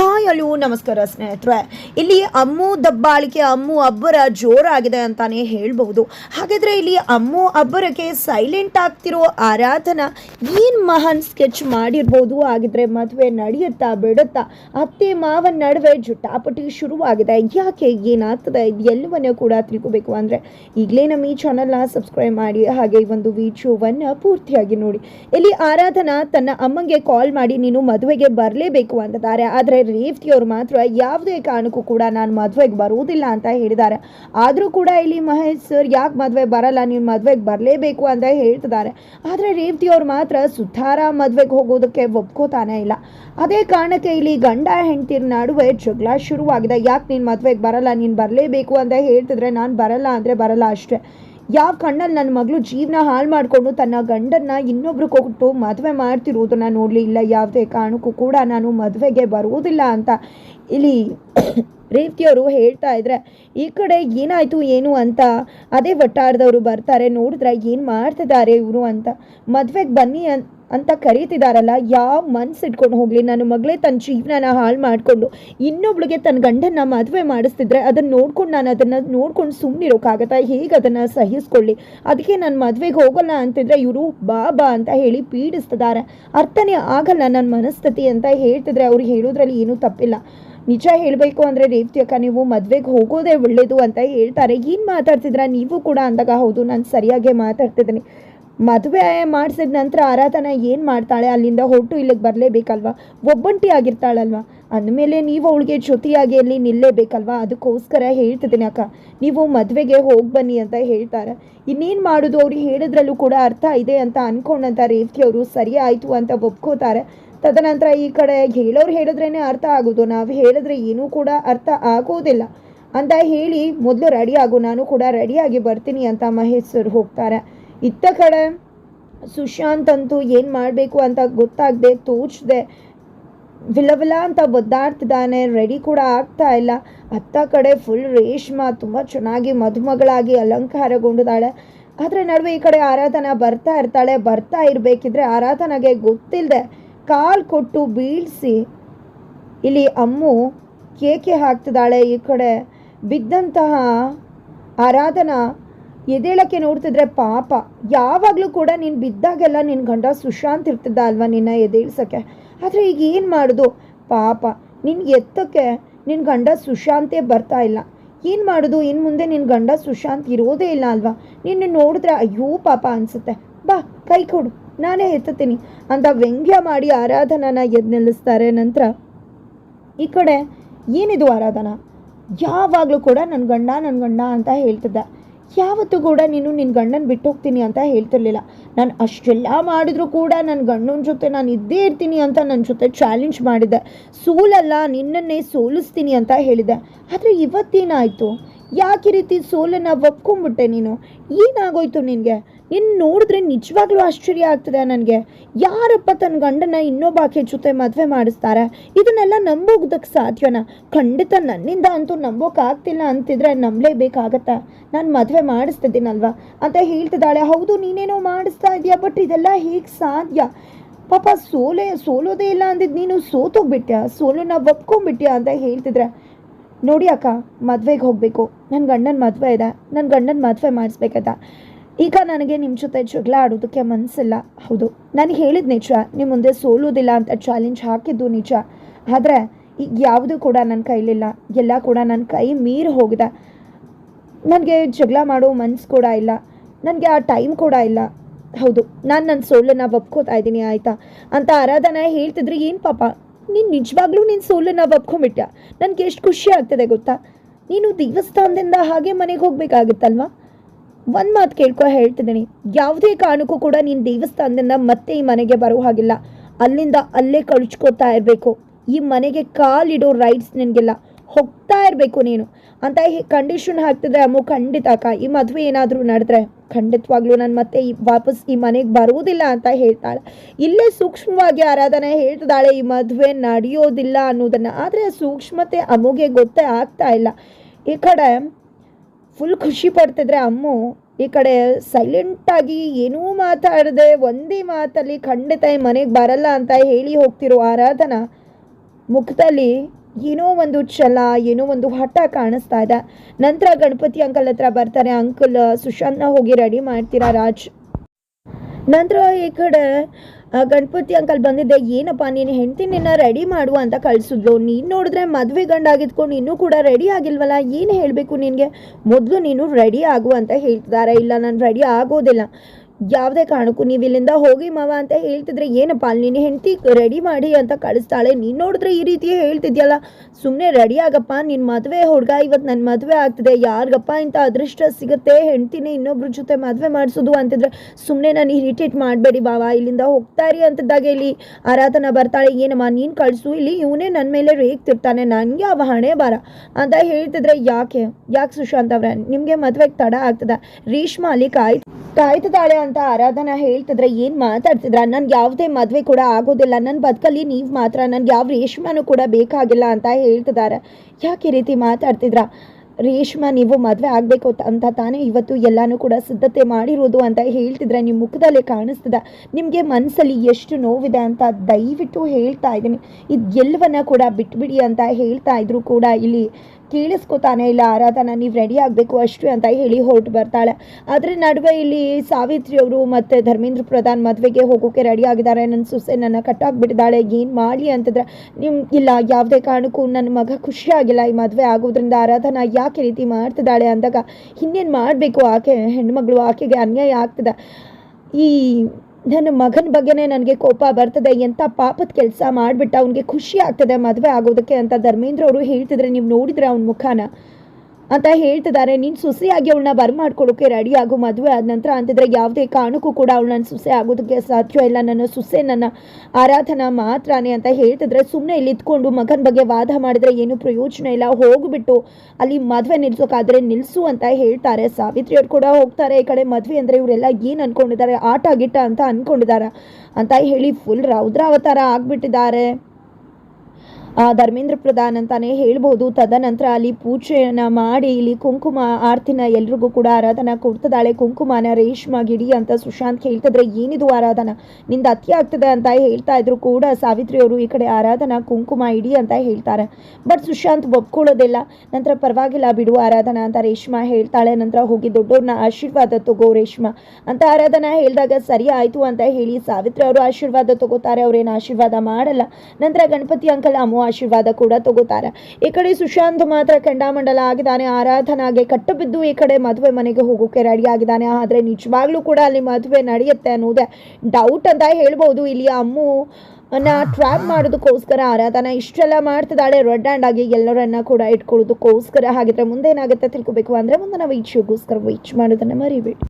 Hi hello ನಮಸ್ಕಾರ ಸ್ನೇಹಿತರೆ. ಇಲ್ಲಿ ಅಮ್ಮು ದಬ್ಬಾಳಿಕೆ, ಅಮ್ಮು ಅಬ್ಬರ ಜೋರಾಗಿದೆ ಅಂತಾನೆ ಹೇಳಬಹುದು. ಹಾಗಾದ್ರೆ ಇಲ್ಲಿ ಅಮ್ಮು ಅಬ್ಬರಕ್ಕೆ ಸೈಲೆಂಟ್ ಆಗ್ತಿರೋ ಆರಾಧನಾ ಏನು ಮಹಾನ್ ಸ್ಕೆಚ್ ಮಾಡಿರ್ಬೋದು? ಹಾಗಿದ್ರೆ ಮದುವೆ ನಡೆಯುತ್ತಾ, ಬಿಡುತ್ತಾ, ಅತ್ತೆ ಮಾವನ ನಡುವೆ ಜುಟಾಪಟಿ ಶುರುವಾಗಿದೆ. ಯಾಕೆ ಏನಾಗ್ತದೆ ಇದು ಎಲ್ಲವನ್ನೂ ಕೂಡ ತಿಳ್ಕೋಬೇಕು ಅಂದ್ರೆ ಈಗಲೇ ನಮ್ಮ ಈ ಚಾನಲ್ನ ಸಬ್ಸ್ಕ್ರೈಬ್ ಮಾಡಿ, ಹಾಗೆ ಈ ಒಂದು ವಿಡಿಯೋವನ್ನ ಪೂರ್ತಿಯಾಗಿ ನೋಡಿ. ಇಲ್ಲಿ ಆರಾಧನಾ ತನ್ನ ಅಮ್ಮಂಗೆ ಕಾಲ್ ಮಾಡಿ, ನೀನು ಮದುವೆಗೆ ಬರಲೇಬೇಕು ಅಂತಿದ್ದಾರೆ. ಆದರೆ ರೇವತಿಯವರು ಮಾತ್ರ ಯಾವುದೇ ಕಾರಣಕ್ಕೂ ಕೂಡ ನಾನು ಮದುವೆಗೆ ಬರುವುದಿಲ್ಲ ಅಂತ ಹೇಳಿದ್ದಾರೆ. ಆದರೂ ಕೂಡ ಇಲ್ಲಿ ಮಹೇಶ್ ಸರ್ ಯಾಕೆ ಮದುವೆ ಬರಲ್ಲ? ನೀನು ಮದುವೆಗೆ ಬರಲೇಬೇಕು ಅಂತ ಹೇಳ್ತಿದ್ದಾರೆ. ಆದರೆ ರೇವತಿಯವರು ಮಾತ್ರ ಸುಧಾರ ಮದುವೆಗೆ ಹೋಗೋದಕ್ಕೆ ಒಪ್ಕೋತಾನೆ ಇಲ್ಲ. ಅದೇ ಕಾರಣಕ್ಕೆ ಇಲ್ಲಿ ಗಂಡ ಹೆಂಡತಿರ ನಡುವೆ ಜಗಳ ಶುರುವಾಗಿದೆ. ಯಾಕೆ ನೀನು ಮದುವೆಗೆ ಬರಲ್ಲ? ನೀನು ಬರಲೇಬೇಕು ಅಂತ ಹೇಳ್ತಿದ್ರೆ ನಾನು ಬರಲ್ಲ ಅಂದರೆ ಬರಲ್ಲ ಅಷ್ಟೇ. ಯಾವ ಕಣ್ಣಲ್ಲಿ ನನ್ನ ಮಗಳು ಜೀವನ ಹಾಳು ಮಾಡಿಕೊಂಡು ತನ್ನ ಗಂಡನ್ನ ಇನ್ನೊಬ್ರು ಕೊಟ್ಟು ಮದುವೆ ಮಾಡ್ತಿರೋದನ್ನ ನೋಡಲಿ, ಇಲ್ಲ ಯಾವುದೇ ಕಾರಣಕ್ಕೂ ಕೂಡ ನಾನು ಮದುವೆಗೆ ಬರುವುದಿಲ್ಲ ಅಂತ ಇಲ್ಲಿ ರೇವತಿಯವರು ಹೇಳ್ತಾ ಇದ್ರೆ, ಈ ಕಡೆ ಏನಾಯಿತು, ಏನು ಅಂತ ಅದೇ ವಟ್ಟಾರದವರು ಬರ್ತಾರೆ, ನೋಡಿದ್ರೆ ಏನು ಮಾಡ್ತಿದ್ದಾರೆ ಇವರು ಅಂತ. ಮದುವೆಗೆ ಬನ್ನಿ ಅನ್ ಅಂತ ಕರೀತಿದಾರಲ್ಲ, ಯಾವ ಮನ್ಸು ಇಟ್ಕೊಂಡು ಹೋಗಲಿ, ನನ್ನ ಮಗಳೇ ತನ್ನ ಜೀವನನ ಹಾಳು ಮಾಡಿಕೊಂಡು ಇನ್ನೊಬ್ಳಿಗೆ ತನ್ನ ಗಂಡನ ಮದುವೆ ಮಾಡಿಸ್ತಿದ್ರೆ ಅದನ್ನು ನೋಡ್ಕೊಂಡು ನಾನು ಅದನ್ನು ನೋಡ್ಕೊಂಡು ಸುಮ್ಮನಿರೋಕ್ಕಾಗತ್ತಾ ಹೇಗೆ ಅದನ್ನು ಸಹಿಸ್ಕೊಳ್ಳಿ? ಅದಕ್ಕೆ ನಾನು ಮದುವೆಗೆ ಹೋಗಲ್ಲ ಅಂತಿದ್ರೆ ಇವರು ಬಾ ಬಾ ಅಂತ ಹೇಳಿ ಪೀಡಿಸ್ತಿದ್ದಾರೆ ಅರ್ಥನೇ ಆಗಲ್ಲ ನನ್ನ ಮನಸ್ಥಿತಿ ಅಂತ ಹೇಳ್ತಿದ್ರೆ ಅವ್ರು ಹೇಳೋದ್ರಲ್ಲಿ ಏನೂ ತಪ್ಪಿಲ್ಲ. ನಿಜ ಹೇಳಬೇಕು ಅಂದರೆ, ರೇವತಿ ಅಕ್ಕ, ನೀವು ಮದುವೆಗೆ ಹೋಗೋದೇ ಒಳ್ಳೇದು ಅಂತ ಹೇಳ್ತಾರೆ. ಏನು ಮಾತಾಡ್ತಿದ್ರ? ನೀವು ಕೂಡ ಅಂದಾಗ ಹೌದು, ನಾನು ಸರಿಯಾಗೇ ಮಾತಾಡ್ತಿದ್ದೀನಿ. ಮದುವೆ ಮಾಡಿಸಿದ ನಂತರ ಆರಾಧನ ಏನು ಮಾಡ್ತಾಳೆ? ಅಲ್ಲಿಂದ ಹೊರಟು ಇಲ್ಲಿಗೆ ಬರಲೇಬೇಕಲ್ವಾ? ಒಬ್ಬಂಟಿ ಆಗಿರ್ತಾಳಲ್ವಾ? ಅಂದಮೇಲೆ ನೀವು ಅವಳಿಗೆ ಜೊತೆಯಾಗಿ ಅಲ್ಲಿ ನಿಲ್ಲೇಬೇಕಲ್ವಾ? ಅದಕ್ಕೋಸ್ಕರ ಹೇಳ್ತಿದ್ದೀನಿ ಅಕ್ಕ. ನೀವು ಮದುವೆಗೆ ಹೋಗಿ ಬನ್ನಿ ಅಂತ ಹೇಳ್ತಾರೆ. ಇನ್ನೇನು ಮಾಡೋದು? ಅವ್ರು ಹೇಳಿದ್ರಲ್ಲೂ ಕೂಡ ಅರ್ಥ ಇದೆ ಅಂತ ಅಂದ್ಕೊಂಡಂತ ರೇವತಿ ಅವರು ಸರಿ ಆಯಿತು ಅಂತ ಒಪ್ಕೋತಾರೆ. ತದನಂತರ ಈ ಕಡೆ ಹೇಳೋರು ಹೇಳಿದ್ರೇ ಅರ್ಥ ಆಗೋದು. ನಾವು ಹೇಳಿದ್ರೆ ಏನೂ ಕೂಡ ಅರ್ಥ ಆಗೋದಿಲ್ಲ ಅಂತ ಹೇಳಿ ಮೊದಲು ರೆಡಿ ಆಗು. ನಾನು ಕೂಡ ರೆಡಿಯಾಗಿ ಬರ್ತೀನಿ ಅಂತ ಮಹೇಶ್ ಹೋಗ್ತಾರೆ. ಇತ್ತ ಕಡೆ ಸುಶಾಂತ್ ಅಂತೂ ಏನು ಮಾಡಬೇಕು ಅಂತ ಗೊತ್ತಾಗದೆ ತೋಚದೆ. ವಿಲವಿಲ ಅಂತ ಒದ್ದಾಡ್ತಿದ್ದಾನೆ ರೆಡಿ ಕೂಡ ಆಗ್ತಾ ಇಲ್ಲ. ಅತ್ತ ಕಡೆ ಫುಲ್ ರೇಷ್ಮಾ ತುಂಬ ಚೆನ್ನಾಗಿ ಮದುಮಗಳಾಗಿ ಅಲಂಕಾರಗೊಂಡಿದ್ದಾಳೆ. ಆದರೆ ನಡುವೆ ಈ ಕಡೆ ಆರಾಧನಾ ಬರ್ತಾ ಇರ್ತಾಳೆ. ಬರ್ತಾ ಇರಬೇಕಿದ್ರೆ ಆರಾಧನಾಗೆ ಗೊತ್ತಿಲ್ಲದೆ ಕಾಲು ಕೊಟ್ಟು ಬೀಳಿಸಿ ಇಲ್ಲಿ ಅಮ್ಮು ಕೇಕೆ ಹಾಕ್ತಿದ್ದಾಳೆ ಈ ಕಡೆ. ಬಿದ್ದಂತಹ ಆರಾಧನಾ ಎದೇಳಕ್ಕೆ ನೋಡ್ತಿದ್ರೆ ಪಾಪ. ಯಾವಾಗಲೂ ಕೂಡ ನೀನು ಬಿದ್ದಾಗೆಲ್ಲ ನಿನ್ನ ಗಂಡ ಸುಶಾಂತ್ ಇರ್ತಿದ್ದ ಅಲ್ವಾ ನಿನ್ನ ಎದೇಳ್ಸೋಕ್ಕೆ ಆದರೆ ಈಗ ಏನು ಮಾಡೋದು? ಪಾಪ. ನಿನ್ನ ಎತ್ತಕ್ಕೆ ನಿನ್ನ ಗಂಡ ಸುಶಾಂತೇ ಬರ್ತಾ ಇಲ್ಲ. ಏನು ಮಾಡೋದು? ಇನ್ನು ಮುಂದೆ ನಿನ್ನ ಗಂಡ ಸುಶಾಂತ್ ಇರೋದೇ ಇಲ್ಲ ಅಲ್ವಾ? ನಿನ್ನ ನೋಡಿದ್ರೆ ಅಯ್ಯೋ ಪಾಪ ಅನಿಸುತ್ತೆ. ಬಾ, ಕೈ ಕೊಡು. ನಾನೇ ಎತ್ತುತ್ತೀನಿ. ಅಂತ ವ್ಯಂಗ್ಯ ಮಾಡಿ ಆರಾಧನನ ಎದ್ದು ನಿಲ್ಲಿಸ್ತಾರೆ. ನಂತರ ಈ ಕಡೆ ಏನಿದು ಆರಾಧನಾ? ಯಾವಾಗಲೂ ಕೂಡ ನನ್ನ ಗಂಡ ನನ್ನ ಗಂಡ ಅಂತ ಹೇಳ್ತಿದ್ದ. ಯಾವತ್ತೂ ಕೂಡ ನೀನು ನಿನ್ನ ಗಂಡನ ಬಿಟ್ಟು ಹೋಗ್ತೀನಿ ಅಂತ ಹೇಳ್ತಿರ್ಲಿಲ್ಲ. ನಾನು ಅಷ್ಟೆಲ್ಲ ಮಾಡಿದ್ರು ಕೂಡ ನನ್ನ ಗಂಡನ ಜೊತೆ ನಾನು ಇದ್ದೇ ಇರ್ತೀನಿ ಅಂತ ನನ್ನ ಜೊತೆ ಚಾಲೆಂಜ್ ಮಾಡಿದ್ದೆ ಸೋಲಲ್ಲ, ನಿನ್ನನ್ನೇ ಸೋಲಿಸ್ತೀನಿ ಅಂತ ಹೇಳಿದೆ. ಆದರೆ ಇವತ್ತೇನಾಯಿತು? ಯಾಕೆ ರೀತಿ ಸೋಲನ್ನು ಒಪ್ಕೊಂಡ್ಬಿಟ್ಟೆ ನೀನು? ಏನಾಗೋಯ್ತು ನಿನಗೆ? ನಿನ್ನ ನೋಡಿದ್ರೆ ನಿಜವಾಗ್ಲೂ ಆಶ್ಚರ್ಯ ಆಗ್ತದೆ ನನಗೆ. ಯಾರಪ್ಪ ತನ್ನ ಗಂಡನ ಇನ್ನೊಬ್ಬ ಆಕೆ ಜೊತೆ ಮದುವೆ ಮಾಡಿಸ್ತಾರೆ? ಇದನ್ನೆಲ್ಲ ನಂಬೋದಕ್ಕೆ ಸಾಧ್ಯನಾ? ಖಂಡಿತ ನನ್ನಿಂದ ಅಂತೂ ನಂಬೋಕ್ಕಾಗ್ತಿಲ್ಲ ಅಂತಿದ್ರೆ ನಂಬಲೇಬೇಕಾಗತ್ತೆ? ನಾನು ಮದುವೆ ಮಾಡಿಸ್ತಿದ್ದೀನಲ್ವಾ? ಅಂತ ಹೇಳ್ತಿದ್ದಾಳೆ. ಹೌದು, ನೀನೇನೋ ಮಾಡಿಸ್ತಾ ಇದೆಯಾ ಬಟ್ ಇದೆಲ್ಲ ಹೇಗೆ ಸಾಧ್ಯ? ಪಾಪ ಸೋಲೆ, ಸೋಲೋದೇ ಇಲ್ಲ ಅಂದಿದ್ದು ನೀನು ಸೋತೋಗ್ಬಿಟ್ಯಾ? ಸೋಲನ್ನ ಒಪ್ಕೊಂಡ್ಬಿಟ್ಯಾ ಅಂತ ಹೇಳ್ತಿದ್ರೆ? ನೋಡಿ ಅಕ್ಕ, ಮದುವೆಗೆ ಹೋಗಬೇಕು. ನನ್ನ ಗಂಡನ ಮದುವೆ ಇದೆ. ನನ್ನ ಗಂಡನ ಮದುವೆ ಮಾಡಿಸ್ಬೇಕಾಯ್ತಾ ಈಗ ನನಗೆ ನಿಮ್ಮ ಜೊತೆ ಜಗಳ ಆಡೋದಕ್ಕೆ ಮನಸ್ಸಿಲ್ಲ ಹೌದು. ನಾನು ಹೇಳಿದ ನಿಜ. ನಿಮ್ಮ ಮುಂದೆ ಸೋಲೋದಿಲ್ಲ ಅಂತ ಚಾಲೆಂಜ್ ಹಾಕಿದ್ದು ನಿಜ. ಆದರೆ ಈಗ ಯಾವುದು ಕೂಡ ನನ್ನ ಕೈಲಿಲ್ಲ. ಎಲ್ಲ ಕೂಡ ನನ್ನ ಕೈ ಮೀರಿ ಹೋಗಿದೆ. ನನಗೆ ಜಗಳ ಮಾಡೋ ಮನಸ್ಸು ಕೂಡ ಇಲ್ಲ. ನನಗೆ ಆ ಟೈಮ್ ಕೂಡ ಇಲ್ಲ. ಹೌದು. ನಾನು ನನ್ನ ಸೋಲನ್ನು ಒಪ್ಕೋತಾ ಇದ್ದೀನಿ, ಆಯಿತಾ? ಅಂತ ಆರಾಧನೆ ಹೇಳ್ತಿದ್ರೆ ಏನು ಪಾಪ? ನೀನು ನಿಜವಾಗ್ಲೂ ನಿನ್ನ ಸೋಲನ್ನು ಒಪ್ಕೊಂಬಿಟ್ಟ ನನಗೆ ಎಷ್ಟು ಖುಷಿ ಆಗ್ತದೆ ಗೊತ್ತಾ? ನೀನು ದೇವಸ್ಥಾನದಿಂದ ಹಾಗೆ ಮನೆಗೆ ಹೋಗ್ಬೇಕಾಗಿತ್ತಲ್ವಾ? ಒಂದು ಮಾತು ಕೇಳ್ಕೊ ಹೇಳ್ತಿದ್ದೀನಿ ಯಾವುದೇ ಕಾರಣಕ್ಕೂ ಕೂಡ ನೀನು ದೇವಸ್ಥಾನದಿಂದ ಮತ್ತೆ ಈ ಮನೆಗೆ ಬರೋ ಹಾಗಿಲ್ಲ. ಅಲ್ಲಿಂದ ಅಲ್ಲೇ ಕಳಿಸ್ಕೊತಾ ಇರಬೇಕು. ಈ ಮನೆಗೆ ಕಾಲಿಡೋ ರೈಟ್ಸ್ ನಿನಗೆಲ್ಲ ಹೋಗ್ತಾ ಇರಬೇಕು ನೀನು. ಅಂತ ಕಂಡೀಷನ್ ಹಾಕ್ತಿದ್ರೆ ಅಮ್ಮ ಖಂಡಿತ ಅಕ್ಕ, ಈ ಮದುವೆ ಏನಾದರೂ ನಡೆದ್ರೆ ಖಂಡಿತವಾಗ್ಲೂ ನಾನು ಮತ್ತೆ ಈ ವಾಪಸ್ ಈ ಮನೆಗೆ ಬರುವುದಿಲ್ಲ ಅಂತ ಹೇಳ್ತಾಳೆ. ಇಲ್ಲೇ ಸೂಕ್ಷ್ಮವಾಗಿ ಆರಾಧನೆ ಹೇಳ್ತಿದ್ದಾಳೆ, ಈ ಮದುವೆ ನಡೆಯೋದಿಲ್ಲ ಅನ್ನೋದನ್ನು ಆದರೆ ಸೂಕ್ಷ್ಮತೆ ಅಮುಗೆ ಗೊತ್ತೇ ಆಗ್ತಾ ಇಲ್ಲ. ಈ ಕಡೆ ಫುಲ್ ಖುಷಿ ಪಡ್ತಿದ್ರೆ ಅಮ್ಮು, ಈ ಕಡೆ ಸೈಲೆಂಟಾಗಿ ಏನೂ ಮಾತಾಡದೆ, ಒಂದೇ ಮಾತಲ್ಲಿ ಖಂಡಿತ ಈ ಮನೆಗೆ ಬರಲ್ಲ ಅಂತ ಹೇಳಿ ಹೋಗ್ತಿರೋ ಆರಾಧನ, ಮುಖದಲ್ಲಿ ಏನೋ ಒಂದು ಛಲ, ಏನೋ ಒಂದು ಹಠ ಕಾಣಿಸ್ತಾ ಇದೆ. ನಂತರ ಗಣಪತಿ ಅಂಕಲ್ ಹತ್ರ ಬರ್ತಾರೆ, ಅಂಕಲ್, ಸುಶಾಂತ್ನ ಹೋಗಿ ರೆಡಿ ಮಾಡ್ತೀರಾ ರಾಜ್? ನಂತರ ಈ ಕಡೆ ಗಣಪತಿ ಅಂಕಲ್ ಬಂದಿದ್ದೆ, ಏನಪ್ಪ, ನೀನು ಹೆಂಡತಿ ನಿನ್ನ ರೆಡಿ ಮಾಡುವ ಅಂತ ಕಳಿಸಿದ್ಲು. ನೀನು ನೋಡಿದ್ರೆ ಮದುವೆ ಗಂಡಾಗಿದ್ಕೊಂಡು ಇನ್ನೂ ಕೂಡ ರೆಡಿ ಆಗಿಲ್ವಲ್ಲ? ಏನು ಹೇಳಬೇಕು ನಿನಗೆ? ಮೊದಲು ನೀನು ರೆಡಿ ಆಗು ಅಂತ ಹೇಳ್ತಿದ್ದಾರೆ. ಇಲ್ಲ, ನಾನು ರೆಡಿ ಆಗೋದಿಲ್ಲ. ಯಾವುದೇ ಕಾರಣಕ್ಕೂ ನೀವು ಇಲ್ಲಿಂದ ಹೋಗಿ ಮಾವ ಅಂತ ಹೇಳ್ತಿದ್ರೆ ಏನಪ್ಪ ನಿನ್ನ ಹೆಂಡತಿ ರೆಡಿ ಮಾಡಿ ಅಂತ ಕಳಿಸ್ತಾಳೆ. ನೀನು ನೋಡಿದ್ರೆ ಈ ರೀತಿ ಹೇಳ್ತಿದ್ಯಲ್ಲ. ಸುಮ್ಮನೆ ರೆಡಿ ಆಗಪ್ಪ ನಿನ್ನ ಮದುವೆ ಹುಡುಗ ಇವತ್ತು ನನ್ನ ಮದುವೆ ಆಗ್ತಿದೆ. ಯಾರಿಗಪ್ಪ ಇಂಥ ಅದೃಷ್ಟ ಸಿಗುತ್ತೆ? ಹೆಂಡ್ತಿನೇ ಇನ್ನೊಬ್ರ ಜೊತೆ ಮದುವೆ ಮಾಡಿಸೋದು ಅಂತಿದ್ರೆ ಸುಮ್ಮನೆ ನಾನು ಇರಿಟೇಟ್ ಮಾಡಬೇಡಿ ಬಾವ ಇಲ್ಲಿಂದ ಹೋಗ್ತಾರಿ ಅಂತಿದ್ದಾಗ ಇಲ್ಲಿ. ಆರಾಧನ ಬರ್ತಾಳೆ, ಏನಮ್ಮ, ನೀನು ಕಳಿಸು. ಇಲ್ಲಿ ಇವನೇ ನನ್ನ ಮೇಲೆ ರೇಗ್ತಿರ್ತಾನೆ ನನಗೆ ಅವ ಹಣೆ ಬಾರ ಅಂತ ಹೇಳ್ತಿದ್ರೆ ಯಾಕೆ? ಯಾಕೆ ಸುಶಾಂತ್ ಅವ್ರೆ, ನಿಮಗೆ ಮದುವೆಗೆ ತಡ ಆಗ್ತದ? ರೀಶ್ಮಾ ಅಲ್ಲಿ ಕಾಯ್ ಕಾಯ್ತಿದ್ದಾಳೆ ಅಂತ ಆರಾಧನಾ ಹೇಳ್ತಿದ್ರೆ ಏನು ಮಾತಾಡ್ತಿದ್ರ? ನನ್ಗೆ ಯಾವುದೇ ಮದುವೆ ಕೂಡ ಆಗೋದಿಲ್ಲ. ನನ್ನ ಬದುಕಲ್ಲಿ ನೀವು ಮಾತ್ರ, ನನ್ಗೆ ಯಾವ ರೇಷ್ಮನೂ ಕೂಡ ಬೇಕಾಗಿಲ್ಲ ಅಂತ ಹೇಳ್ತಿದ್ದಾರೆ ಯಾಕೆ ರೀತಿ ಮಾತಾಡ್ತಿದ್ರ? ರೇಷ್ಮಾ, ನೀವು ಮದುವೆ ಆಗಬೇಕು ಅಂತ ತಾನೇ ಇವತ್ತು ಎಲ್ಲಾನು ಕೂಡ ಸಿದ್ಧತೆ ಮಾಡಿರೋದು ಅಂತ ಹೇಳ್ತಿದ್ರೆ ನಿಮ್ಮ ಮುಖದಲ್ಲೇ ಕಾಣಿಸ್ತದ. ನಿಮಗೆ ಮನಸ್ಸಲ್ಲಿ ಎಷ್ಟು ನೋವಿದೆ ಅಂತ ದಯವಿಟ್ಟು ಹೇಳ್ತಾ ಇದ್ದೀನಿ. ಇದು ಎಲ್ಲವನ್ನ ಕೂಡ ಬಿಟ್ಬಿಡಿ ಅಂತ ಹೇಳ್ತಾ ಇದ್ರು ಕೂಡ ಇಲ್ಲಿ ಕೇಳಿಸ್ಕೊತಾನೆ ಇಲ್ಲ, ಆರಾಧನಾ, ನೀವು ರೆಡಿ ಆಗಬೇಕು ಅಷ್ಟು ಅಂತ ಹೇಳಿ ಹೊರಟು ಬರ್ತಾಳೆ. ಆದರೆ ನಡುವೆ ಇಲ್ಲಿ ಸಾವಿತ್ರಿ ಅವರು ಮತ್ತು ಧರ್ಮೇಂದ್ರ ಪ್ರಧಾನ್ ಮದುವೆಗೆ ಹೋಗೋಕೆ ರೆಡಿ ಆಗಿದ್ದಾರೆ. ನನ್ನ ಸೊಸೆ ನನ್ನ ಕಟ್ಟಾಕ್ಬಿಟ್ಟಿದ್ದಾಳೆ. ಏನು ಮಾಡಲಿ ಅಂತಂದ್ರೆ ನಿಮ್ಮ ಇಲ್ಲ, ಯಾವುದೇ ಕಾರಣಕ್ಕೂ ನನ್ನ ಮಗ ಖುಷಿಯಾಗಿಲ್ಲ ಈ ಮದುವೆ ಆಗೋದ್ರಿಂದ. ಆರಾಧನಾ ಯಾಕೆ ರೀತಿ ಮಾಡ್ತಿದ್ದಾಳೆ ಅಂದಾಗ, ಇನ್ನೇನು ಮಾಡಬೇಕು ಆಕೆ ಹೆಣ್ಮಗಳು ಆಕೆಗೆ ಅನ್ಯಾಯ ಆಗ್ತದೆ. ಈ ನನ್ನ ಮಗನ ಬಗ್ಗೆನೇ ನನಗೆ ಕೋಪ ಬರ್ತದೆ ಎಂಥ ಪಾಪದ ಕೆಲಸ ಮಾಡಿಬಿಟ್ಟ, ಅವನಿಗೆ ಖುಷಿ ಆಗ್ತದೆ ಮದುವೆ ಆಗೋದಕ್ಕೆ ಅಂತ ಧರ್ಮೇಂದ್ರ ಅವರು ಹೇಳ್ತಿದ್ರೆ ನೀವು ನೋಡಿದ್ರೆ ಅವನ ಮುಖನ. ಅಂತ ಹೇಳ್ತಿದ್ದಾರೆ. ನೀನು ಸುಸಿಯಾಗಿ ಅವಳನ್ನ ಬರ್ಮಾಡ್ಕೊಳ್ಳೋಕೆ ರೆಡಿ ಆಗು, ಮದುವೆ ಆದ ನಂತರ ಅಂತಿದ್ರೆ ಯಾವುದೇ ಕಾರಣಕ್ಕೂ ಕೂಡ ಅವಳು ಸುಸೆ ಆಗೋದಕ್ಕೆ ಸಾಧ್ಯ ಇಲ್ಲ. ನನ್ನ ಸುಸೆ ನನ್ನ ಆರಾಧನಾ ಮಾತ್ರನೇ ಅಂತ ಹೇಳ್ತಿದ್ರೆ ಸುಮ್ಮನೆ ಇಲ್ಲಿ ಇದ್ಕೊಂಡು ಮಗನ ಬಗ್ಗೆ ವಾದ ಮಾಡಿದ್ರೆ ಏನು ಪ್ರಯೋಜನ ಇಲ್ಲ. ಹೋಗ್ಬಿಟ್ಟು ಅಲ್ಲಿ ಮದುವೆ ನಿಲ್ಸೋಕಾದ್ರೆ ನಿಲ್ಸು ಅಂತ ಹೇಳ್ತಾರೆ. ಸಾವಿತ್ರಿ ಅವ್ರು ಕೂಡ ಹೋಗ್ತಾರೆ ಈ ಕಡೆ. ಮದುವೆ ಅಂದರೆ ಇವರೆಲ್ಲ ಏನು ಅನ್ಕೊಂಡಿದ್ದಾರೆ? ಆಟ, ಗಿಟ ಅಂತ ಅನ್ಕೊಂಡಿದ್ದಾರೆ ಅಂತ ಹೇಳಿ ಫುಲ್ ರೌದ್ರಾವತಾರ ಆಗ್ಬಿಟ್ಟಿದ್ದಾರೆ. ಧರ್ಮೇಂದ್ರ ಪ್ರಧಾನ್ ಅಂತಾನೆ ಹೇಳ್ಬೋದು. ತದನಂತರ ಅಲ್ಲಿ ಪೂಜೆಯನ್ನ ಮಾಡಿ ಇಲ್ಲಿ ಕುಂಕುಮ ಆರ್ತಿನ ಎಲ್ರಿಗೂ ಕೂಡ ಆರಾಧನಾ ಕೊಡ್ತದಾಳೆ ಕುಂಕುಮನ ರೇಷ್ಮ ಗಿಡಿ ಅಂತ ಸುಶಾಂತ್ ಹೇಳ್ತಿದ್ರೆ, ಏನಿದು ಆರಾಧನಾ? ನಿಂದ ಅತಿ ಆಗ್ತದೆ ಅಂತ ಹೇಳ್ತಾ ಇದ್ರು ಕೂಡ ಸಾವಿತ್ರಿ ಅವರು ಈ ಕಡೆ ಆರಾಧನಾ ಕುಂಕುಮ ಇಡಿ ಅಂತ ಹೇಳ್ತಾರೆ. ಬಟ್ ಸುಶಾಂತ್ ಒಪ್ಕೊಳ್ಳೋದಿಲ್ಲ. ನಂತರ ಪರವಾಗಿಲ್ಲ ಬಿಡು ಆರಾಧನಾ ಅಂತ ರೇಷ್ಮಾ ಹೇಳ್ತಾಳೆ. ನಂತರ ಹೋಗಿ ದೊಡ್ಡವ್ರನ್ನ ಆಶೀರ್ವಾದ ತಗೋ ರೇಷ್ಮಾ ಅಂತ ಆರಾಧನಾ ಹೇಳಿದಾಗ, ಸರಿ ಆಯ್ತು ಅಂತ ಹೇಳಿ ಸಾವಿತ್ರಿ ಅವರು ಆಶೀರ್ವಾದ ತಗೋತಾರೆ. ಅವ್ರೇನು ಆಶೀರ್ವಾದ ಮಾಡಲ್ಲ. ನಂತರ ಗಣಪತಿ ಅಂಕಲ್, ಅಮ್ಮು ಆಶೀರ್ವಾದ ಕೂಡ ತಗೋತಾರೆ. ಈ ಕಡೆ ಸುಶಾಂತ್ ಮಾತ್ರ ಕೆಂಡಾಮಂಡಲ ಆಗಿದ್ದಾನೆ. ಆರಾಧನಾಗೆ ಕಟ್ಟಬಿದ್ದು ಈ ಕಡೆ ಮದುವೆ ಮನೆಗೆ ಹೋಗೋಕೆ ರೆಡಿ ಆಗಿದ್ದಾನೆ. ಆದರೆ ನಿಜವಾಗ್ಲೂ ಕೂಡ ಅಲ್ಲಿ ಮದುವೆ ನಡೆಯುತ್ತೆ ಅನ್ನೋದೇ ಡೌಟ್ ಅಂತ ಹೇಳ್ಬೋದು. ಇಲ್ಲಿ ಅಮ್ಮು ಅನ್ನ ಟ್ರ್ಯಾಪ್ ಮಾಡೋದಕ್ಕೋಸ್ಕರ ಆರಾಧನಾ ಇಷ್ಟೆಲ್ಲ ಮಾಡ್ತಿದ್ದಾಳೆ. ರೆಡ್ ಹ್ಯಾಂಡ್ ಆಗಿ ಎಲ್ಲರನ್ನ ಕೂಡ ಇಟ್ಕೊಳ್ಳೋದಕ್ಕೋಸ್ಕರ. ಹಾಗಿದ್ರೆ ಮುಂದೆ ಏನಾಗುತ್ತೆ ತಿಳ್ಕೊಬೇಕು ಅಂದರೆ ಮುಂದೆ ನಾವು ಈಚೆಗೋಸ್ಕರ ವೀಚ್ ಮಾಡೋದನ್ನ ಮರಿಬೇಡಿ.